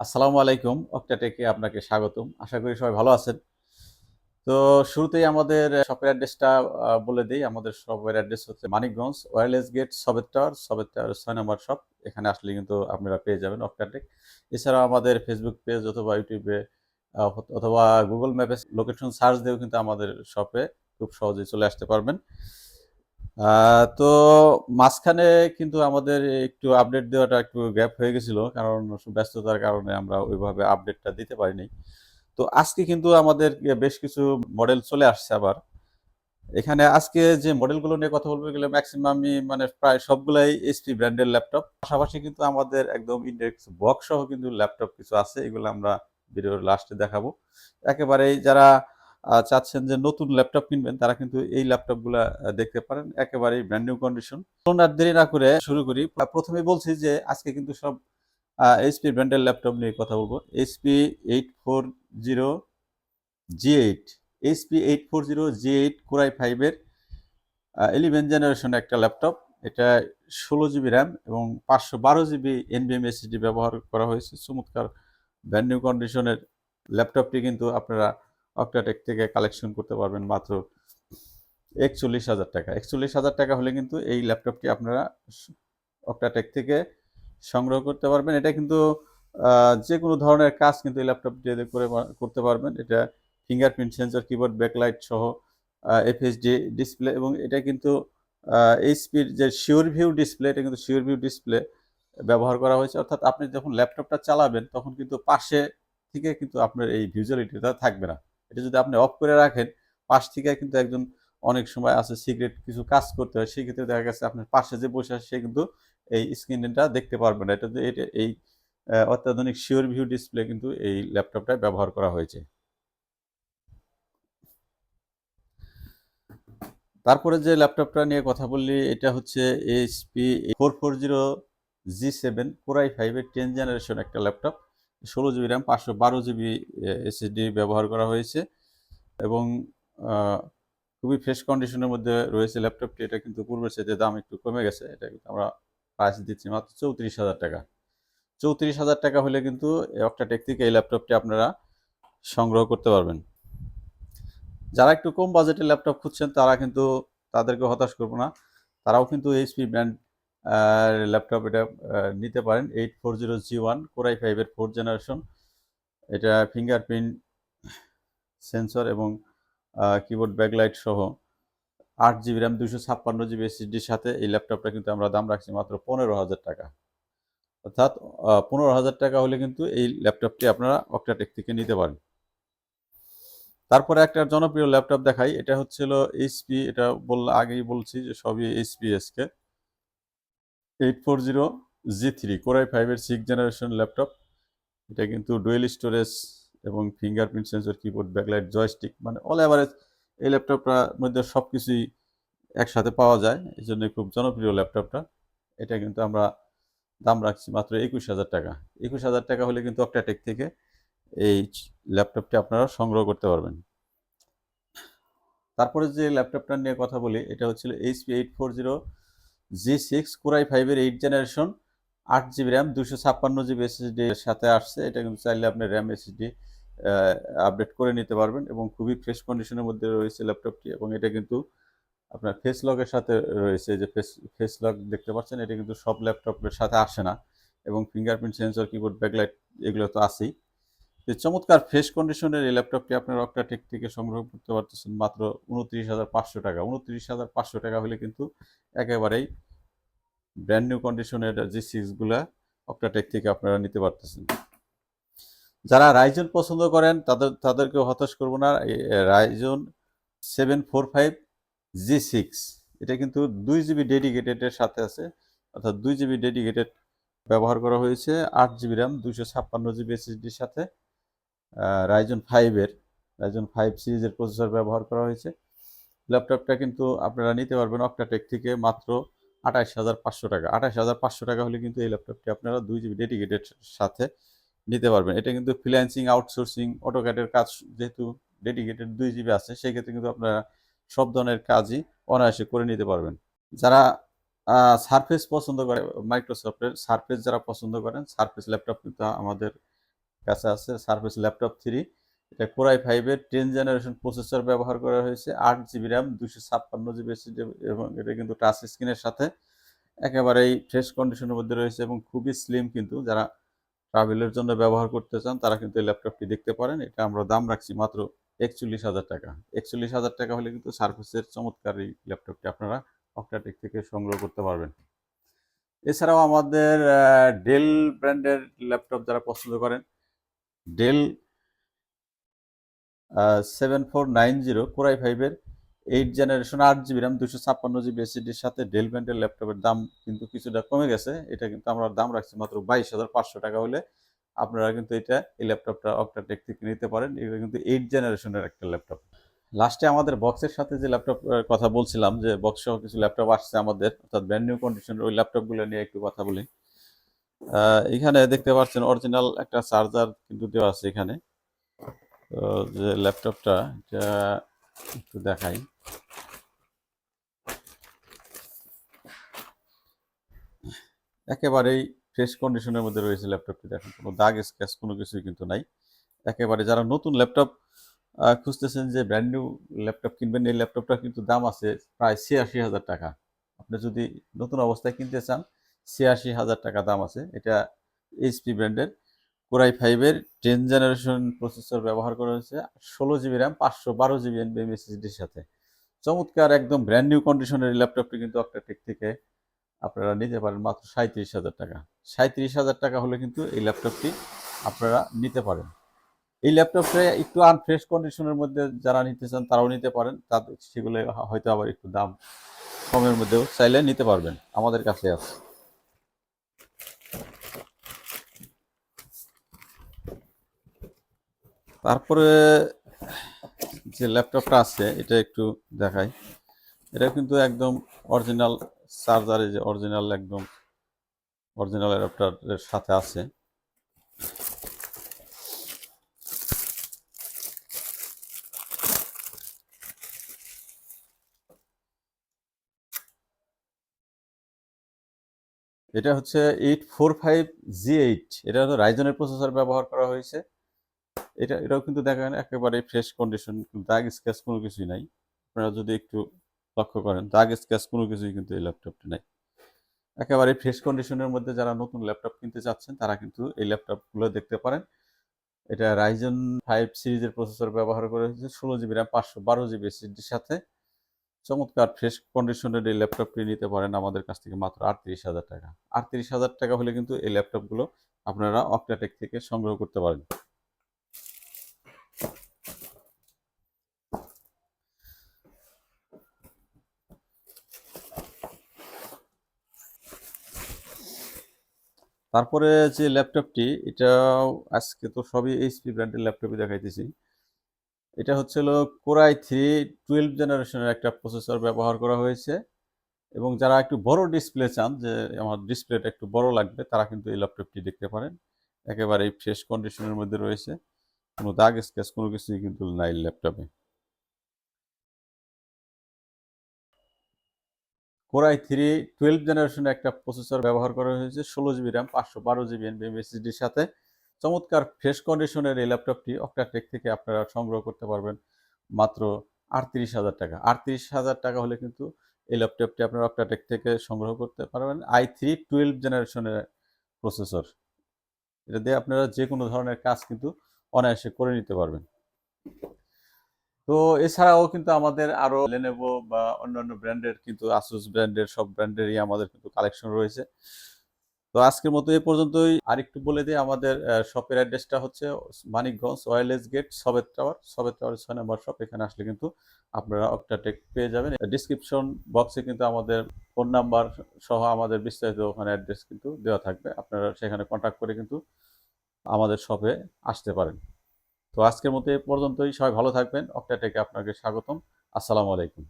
আসসালামু আলাইকুম, অক্টাটেকে আপনাকে স্বাগতম। আশা করি সবাই ভালো আছেন। তো শুরুতেই আমাদের শপের অ্যাড্রেসটা বলে দিই, আমাদের শপের অ্যাড্রেস হচ্ছে Manikganj wireless gate Sabet tower Sabet tower ছয় নম্বর শপ। এখানে আসলে কিন্তু আপনারা পেয়ে যাবেন অক্টাটেক। এছাড়াও আমাদের ফেসবুক পেজ অথবা ইউটিউবে অথবা গুগল ম্যাপে লোকেশন সার্চ দিয়েও কিন্তু আমাদের শপে খুব সহজেই চলে আসতে পারবেন। তো মাঝখানে কিন্তু আমাদের একটু আপডেট দেওয়াটা একটু গ্যাপ হয়ে গেছিল, কারণ ব্যস্ততার কারণে আমরা ওইভাবে আপডেটটা দিতে পারিনি। তো আজকে কিন্তু আমাদের বেশ কিছু মডেল চলে আসছে আবার। এখানে আজকে যে মডেলগুলো নিয়ে কথা বলব গেলে ম্যাক্সিমামই মানে প্রায় সবগুলাই এইচপি ব্র্যান্ডের ল্যাপটপ পাশাপাশি কিন্তু আমাদের একদম ইন্ডেক্স বক্স সহ কিন্তু ল্যাপটপ কিছু আছে, এগুলো আমরা ভিডিওর লাস্টে দেখাবো। একেবারেই যারা চাচ্ছেন যে নতুন ল্যাপটপ কিনবেন, তারা কিন্তু এই ল্যাপটপগুলো দেখতে পারেন। একেবারেই ব্র্যান্ড নিউ কন্ডিশন আর দেরি না করে শুরু করি। প্রথমে বলছি যে, আজকে কিন্তু সব এইচপি ব্র্যান্ডের ল্যাপটপ নিয়ে কথা বলব। HP eight four zero G eight HP eight four zero G eight core i ফাইভের ইলেভেন জেনারেশন একটা ল্যাপটপ। এটা ষোলো জিবি র্যাম এবং পাঁচশো বারো জিবি এনবিএম এসএসডি ব্যবহার করা হয়েছে। চমৎকার ব্র্যান্ড নিউ কন্ডিশনের ল্যাপটপটি কিন্তু আপনারা অক্টাটেক থেকে কালেকশন করতে পারবেন মাত্র একচল্লিশ হাজার টাকা। একচল্লিশ হাজার টাকা হলে কিন্তু এই ল্যাপটপটি আপনারা অক্টাটেক থেকে সংগ্রহ করতে পারবেন। এটা কিন্তু যে কোনো ধরনের কাজ কিন্তু এই ল্যাপটপ দিয়ে করে করতে পারবেন। এটা ফিঙ্গারপ্রিন্ট সেন্সর কিবোর্ড ব্যাকলাইট সহ এফএসডি ডিসপ্লে এবং এটা কিন্তু এইচপির যে শিওর ভিউ ডিসপ্লে এটা কিন্তু শিওর ভিউ ডিসপ্লে ব্যবহার করা হয়েছে। অর্থাৎ আপনি যখন ল্যাপটপটা চালাবেন, তখন কিন্তু পাশে থেকে কিন্তু আপনার এই ভিজুয়ালিটিটা থাকবে না। এটা যদি আপনি অফ করে রাখেন, পাশ থেকে কিন্তু একজন অনেক সময় আছে সিক্রেট কিছু কাজ করতে হয়, সেক্ষেত্রে দেখা গেছে আপনার পাশে যে বসে আছে, সে কিন্তু এই স্ক্রিনটা দেখতে পারবে না। এটা এটা এই অত্যাধুনিক শিওর ভিউ ডিসপ্লে কিন্তু এই ল্যাপটপটায় ব্যবহার করা হয়েছে। তারপরে যে ল্যাপটপটা নিয়ে কথা বললি, এটা হচ্ছে HP four four zero G seven core i ফাইভের টেন জেনারেশন একটা ল্যাপটপ ষোলো জিবি র্যাম, পাঁচশো বারো জিবি এসএসডি ব্যবহার করা হয়েছে এবং খুবই ফ্রেশ কন্ডিশনের মধ্যে রয়েছে ল্যাপটপটি এটা কিন্তু পূর্বের সাথে দাম একটু কমে গেছে। এটা কিন্তু আমরা প্রাইস দিচ্ছি মাত্র চৌত্রিশ হাজার টাকা। চৌত্রিশ হাজার টাকা হলে কিন্তু অক্টাটেক থেকে এই ল্যাপটপটি আপনারা সংগ্রহ করতে পারবেন। যারা একটু কম বাজেটের ল্যাপটপ খুঁজছেন, তারা কিন্তু তাদেরকে হতাশ করব না। তারাও কিন্তু এইচপি ব্র্যান্ড ল্যাপটপ এটা নিতে পারেন। Eight four zero G one core i ফাইভের ফোর্থ জেনারেশন এটা ফিঙ্গারপ্রিন্ট সেন্সর এবং কিবোর্ড ব্যাকলাইট সহ আট জিবি র্যাম দুশো ছাপ্পান্ন জিবি এসএসডির সাথে এই ল্যাপটপটা কিন্তু আমরা দাম রাখছি মাত্র পনেরো হাজার টাকা। অর্থাৎ পনেরো হাজার টাকা হলে কিন্তু এই ল্যাপটপটি আপনারা অক্টাটেক থেকে নিতে পারেন। তারপরে একটা জনপ্রিয় ল্যাপটপ দেখাই। এটা হচ্ছিল এইচপি এটা বল আগেই বলছি যে সবই HP SK eight four zero G three, core i ফাইভের সিক্স জেনারেশন ল্যাপটপ এটা কিন্তু ডুয়েল স্টোরেজ এবং fingerprint sensor keyboard backlight joystick মানে অল অ্যাভারেজ এই ল্যাপটপটার মধ্যে সব কিছুই একসাথে পাওয়া যায়। এই জন্য খুব জনপ্রিয় ল্যাপটপটা এটা কিন্তু আমরা দাম রাখছি মাত্র একুশ হাজার টাকা। একুশ হাজার টাকা হলে কিন্তু অক্টাটেক থেকে এই ল্যাপটপটি আপনারা সংগ্রহ করতে পারবেন। তারপরে যে ল্যাপটপটা নিয়ে কথা বলি, এটা হচ্ছিল HP eight four zero G six core i ফাইভের এইট জেনারেশন আট জিবি র্যাম দুশো ছাপ্পান্ন জিবি এসএসডি এর সাথে আসছে। এটা কিন্তু চাইলে আপনি র্যাম এসএসডি আপডেট করে নিতে পারবেন এবং খুবই ফ্রেশ কন্ডিশনের মধ্যে রয়েছে ল্যাপটপটি এবং এটা কিন্তু আপনার ফেস লকের সাথে রয়েছে। যে ফেস ফেস লক দেখতে পাচ্ছেন, এটা কিন্তু সব ল্যাপটপের সাথে আসে না এবং ফিঙ্গারপ্রিন্ট সেন্সর কিবোর্ড ব্যাকলাইট এগুলো তো আছেই। যে চমৎকার ফ্রেশ কন্ডিশনের এই ল্যাপটপটি আপনার অক্টাটেক থেকে সংগ্রহ করতে পারতেছেন মাত্র উনত্রিশ হাজার পাঁচশো টাকা। উনত্রিশ হাজার পাঁচশো টাকা হলে কিন্তু একেবারেই ব্র্যান্ড নিউ কন্ডিশনের জি সিক্সগুলা অক্টাটেক থেকে আপনারা নিতে পারতেছেন। যারা রাইজন পছন্দ করেন, তাদের তাদেরকে হতাশ করব না। Ryzen seven four five G six এটা কিন্তু দুই জিবি ডেডিকেটেডের সাথে আছে। অর্থাৎ দুই জিবি ডেডিকেটেড ব্যবহার করা হয়েছে। আট জিবি র্যাম দুশো ছাপ্পান্ন জিবি এসএসডির সাথে। রাইজন ফাইভের রাইজন ফাইভ সিরিজের প্রসেসর ব্যবহার করা হয়েছে। ল্যাপটপটা কিন্তু আপনারা নিতে পারবেন অক্টাটেক থেকে মাত্র আঠাশ হাজার পাঁচশো টাকা। আঠাশ হাজার পাঁচশো টাকা হলে কিন্তু এই ল্যাপটপটি আপনারা দুই জিবি ডেডিকেটেড সাথে নিতে পারবেন। এটা কিন্তু ফ্রিল্যান্সিং আউটসোর্সিং অটোক্যাটের কাজ যেহেতু ডেডিকেটেড দুই জিবি আছে সেই ক্ষেত্রে কিন্তু আপনারা সব ধরনের কাজই অনায়াসে করে নিতে পারবেন। যারা সারফেস পছন্দ করে মাইক্রোসফটের সারফেস যারা পছন্দ করেন সারফেস ল্যাপটপ কিন্তু আমাদের কাছে আছে সার্ভিস ল্যাপটপ থ্রি এটা কোরাই ফাইভের টেন জেনারেশন প্রসেসর ব্যবহার করা হয়েছে, আট জিবি র্যাম দুশো ছাপ্পান্ন জিবি এবং এটা কিন্তু টাচ স্ক্রিনের সাথে একেবারেই ফ্রেশ কন্ডিশনের মধ্যে রয়েছে এবং খুবই স্লিম কিন্তু যারা ট্রাভেলের জন্য ব্যবহার করতে চান, তারা কিন্তু এই ল্যাপটপটি দেখতে পারেন। এটা আমরা দাম রাখছি মাত্র একচল্লিশ হাজার টাকা। একচল্লিশ হাজার টাকা হলে কিন্তু সার্ভিসের চমৎকার এই ল্যাপটপটি আপনারা অক্টাটেক থেকে সংগ্রহ করতে পারবেন। এছাড়াও আমাদের ডেল ব্র্যান্ডের ল্যাপটপ যারা পছন্দ করেন Dell seven four nine zero core i ফাইভের এইট জেনারেশন আট জিবি র্যাম দুশো ছাপ্পান্ন জিবি এসিডির সাথে ডেল ব্র্যান্ডের ল্যাপটপের দাম কিন্তু কিছুটা কমে গেছে। এটা কিন্তু আমরা দাম রাখছি মাত্র বাইশ হাজার পাঁচশো টাকা হলে। আপনারা কিন্তু এটা, এই ল্যাপটপটা অক্টাটেক থেকে নিতে পারেন। এটা কিন্তু এইট জেনারেশনের একটা ল্যাপটপ। লাস্টে আমাদের বক্সের সাথে যে ল্যাপটপ কথা বলছিলাম, যে বক্স সহ কিছু ল্যাপটপ আসছে আমাদের, অর্থাৎ ব্র্যান্ড নিউ কন্ডিশনের ওই ল্যাপটপগুলো নিয়ে একটু কথা বলি। এখানে দেখতে পাচ্ছেন অরিজিনাল একটা চার্জার কিন্তু দেওয়া আছে এখানে। তো যে ল্যাপটপটা এটা একটু দেখাই। একেবারেই ফ্রেশ কন্ডিশনের মধ্যে রয়েছে ল্যাপটপটি দেখেন, কোনো দাগ স্ক্যাচ কোনো কিছুই কিন্তু নাই। একেবারে যারা নতুন ল্যাপটপ খুঁজতেছেন যে ব্র্যান্ড নিউ ল্যাপটপ কিনবেন, এই ল্যাপটপটার কিন্তু দাম আছে প্রায় ছিয়াশি হাজার টাকা। আপনি যদি নতুন অবস্থায় কিনতে চান ছিয়াশি হাজার টাকা দাম আছে। এটা এইচপি ব্র্যান্ডের। কোরাই ফাইভের টেন জেনারেশন প্রসেসর ব্যবহার করা হয়েছে। ষোলো জিবি র্যাম, পাঁচশো বারো জিবি এনবিএম এসএসডির সাথে। চমৎকার, একদম ব্র্যান্ড নিউ কন্ডিশনের ল্যাপটপটি কিন্তু অক্টাটেক থেকে আপনারা নিতে পারেন মাত্র সাঁত্রিশ হাজার টাকা। সাঁত্রিশ হাজার টাকা হলে কিন্তু এই ল্যাপটপটি আপনারা নিতে পারেন। এই ল্যাপটপটা একটু আনফ্রেশ কন্ডিশনের মধ্যে যারা নিতে চান তারাও নিতে পারেন। তাদের সেগুলো হয়তো আবার একটু দাম কমের মধ্যেও চাইলে নিতে পারবেন। আমাদের কাছে আছে। তারপরে যে ল্যাপটপটা আছে, এটা একটু দেখাই। এটা কিন্তু একদম অরিজিনাল চার্জারে যে অরিজিনাল একদম অরিজিনাল ল্যাপটপের সাথে আছে। এটা হচ্ছে eight four five G eight এটা হচ্ছে রাইজনের প্রসেসর ব্যবহার করা হয়েছে। এটা, এটাও কিন্তু দেখা দেখেন একেবারে ফ্রেশ কন্ডিশন দাগ স্ক্যাচ কোনো কিছুই নাই। আপনারা যদি একটু লক্ষ্য করেন দাগ স্ক্যাচ কোনো কিছুই কিন্তু এই ল্যাপটপটি নাই। একেবারে ফ্রেশ কন্ডিশনের মধ্যে যারা নতুন ল্যাপটপ কিনতে চাচ্ছেন, তারা কিন্তু এই ল্যাপটপগুলো দেখতে পারেন। এটা রাইজন ফাইভ সিরিজের প্রসেসর ব্যবহার করা হয়েছে ষোলো জিবি র্যাম পাঁচশো বারো জিবি এসএসডির সাথে। চমৎকার ফ্রেশ কন্ডিশনের এই ল্যাপটপটি নিতে পারেন আমাদের কাছ থেকে মাত্র আটত্রিশ হাজার টাকা। আটত্রিশ হাজার টাকা হলে কিন্তু এই ল্যাপটপগুলো আপনারা অক্টাটেক থেকে সংগ্রহ করতে পারেন তারপরে যে ল্যাপটপটি, এটাও আজকে তো সবই এইচপি ব্র্যান্ডের ল্যাপটপই দেখাইতেছি। এটা হচ্ছে হলো কোরাই থ্রি টুয়েলভ জেনারেশনের একটা প্রসেসর ব্যবহার করা হয়েছে এবং যারা একটু বড় ডিসপ্লে চান, যে আমার ডিসপ্লেটা একটু বড় লাগবে, তারা কিন্তু এই ল্যাপটপটি দেখতে পারেন। একেবারেই ফ্রেশ কন্ডিশনের মধ্যে রয়েছে। কোনো দাগ স্কেচ কোনো কিছুই কিন্তু নাই ল্যাপটপে। কোরাই থ্রি টুয়েলভ জেনারেশনের একটা প্রসেসর ব্যবহার করা হয়েছে, ষোলো জিবি র্যাম পাঁচশো বারো জিবি এনবিএম এসএসডির সাথে। চমৎকার ফ্রেশ কন্ডিশনের এই ল্যাপটপটি অক্টাটেক থেকে আপনারা সংগ্রহ করতে পারবেন মাত্র আটত্রিশ হাজার টাকা। আটত্রিশ হাজার টাকা হলে কিন্তু এই ল্যাপটপটি আপনারা অক্টাটেক থেকে সংগ্রহ করতে পারবেন। আই থ্রি টুয়েলভ জেনারেশনের প্রসেসর এটা দিয়ে আপনারা যে কোনো ধরনের কাজ কিন্তু অনায়াসে করে নিতে পারবেন। তো এছাড়াও কিন্তু আমাদের আরও লেনেভো বা অন্যান্য ব্র্যান্ডের কিন্তু আসুস ব্র্যান্ডের সব ব্র্যান্ডেরই আমাদের কিন্তু কালেকশন রয়েছে। তো আজকের মতো এ পর্যন্তই। আরেকটু বলে দিই, আমাদের শপের অ্যাড্রেসটা হচ্ছে Manikganj wireless gate Sabet tower Sabet tower ছয় নম্বর শপ এখানে আসলে কিন্তু আপনারা অক্টাটেক পেয়ে যাবেন। ডিসক্রিপশন বক্সে কিন্তু আমাদের ফোন নাম্বার সহ আমাদের বিস্তারিত ওখানে অ্যাড্রেস কিন্তু দেওয়া থাকবে। আপনারা সেখানে কন্ট্যাক্ট করে কিন্তু আমাদের শপে আসতে পারেন। তো আজকের মতো এ পর্যন্তই। সবাই ভালো থাকবেন। অক্টাটেকে আপনাকে স্বাগতম। আসসালামু আলাইকুম।